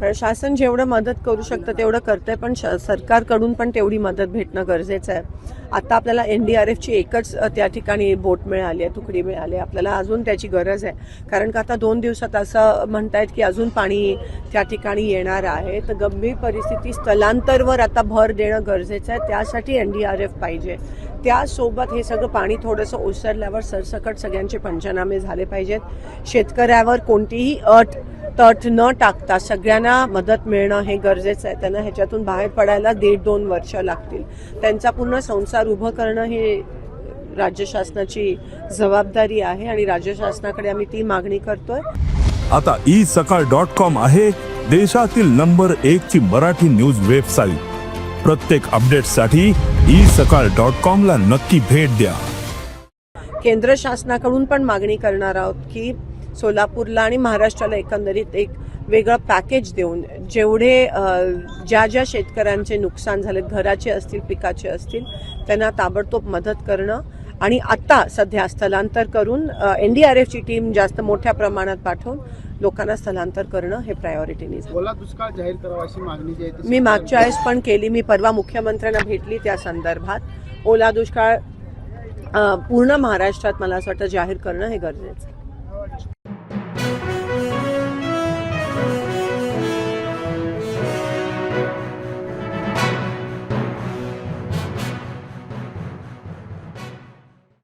प्रशासन शासन जेवढं मदत करू शकतं तेवढं करतंय पण श- सरकारकडून पण तेवढी मदत भेटणं गरजेचं आहे. आता आपल्याला एन डी आर एफची एकच त्या ठिकाणी बोट मिळाली आहे तुकडी मिळाली आहे. आपल्याला अजून त्याची गरज आहे. कारण का आता दोन दिवसात असं म्हणतायत की अजून पाणी त्या ठिकाणी येणार आहे. तर गंभीर परिस्थिती स्थलांतरवर आता भर देणं गरजेचं आहे. त्यासाठी एन डी आर एफ पाहिजे. त्यासोबत हे सगळं पाणी थोडंसं ओसरल्यावर सरसकट सगळ्यांचे पंचनामे झाले पाहिजेत. शेतकऱ्यावर कोणतीही अट तट न टाकता सगळ्यांना मदत मिळणं हे गरजेचं आहे. त्यांना ह्याच्यातून बाहेर पडायला दीड दोन वर्ष लागतील. त्यांचा पूर्ण संसार उभं करणं हे राज्य शासनाची जबाबदारी आहे आणि राज्य शासनाकडे आम्ही ती मागणी करतोय. आता ई सकाळ डॉट कॉम आहे देशातील नंबर एक ची मराठी न्यूज वेबसाईट. प्रत्येक अपडेटसाठी ई सकाळ डॉट कॉम ला नक्की भेट द्या. केंद्र शासनाकडून पण मागणी करणार आहोत की सोलापूरला आणि महाराष्ट्राला एकंदरीत एक वेगळं पॅकेज देऊन जेवढे ज्या ज्या शेतकऱ्यांचे नुकसान झाले घराचे असतील पिकाचे असतील त्यांना ताबडतोब मदत करणं आणि आत्ता सध्या स्थलांतर करून एन डी आर एफची टीम जास्त मोठ्या प्रमाणात पाठवून लोकांना स्थलांतर करणं हे प्रायोरिटीने ओला दुष्काळ जाहीर करावा अशी मागणी जी आहे ती मी मागच्या वेळेस पण केली. मी परवा मुख्यमंत्र्यांना भेटली त्या संदर्भात. ओला दुष्काळ पूर्ण महाराष्ट्रात मला असं वाटतं जाहीर करणं हे गरजेचं आहे.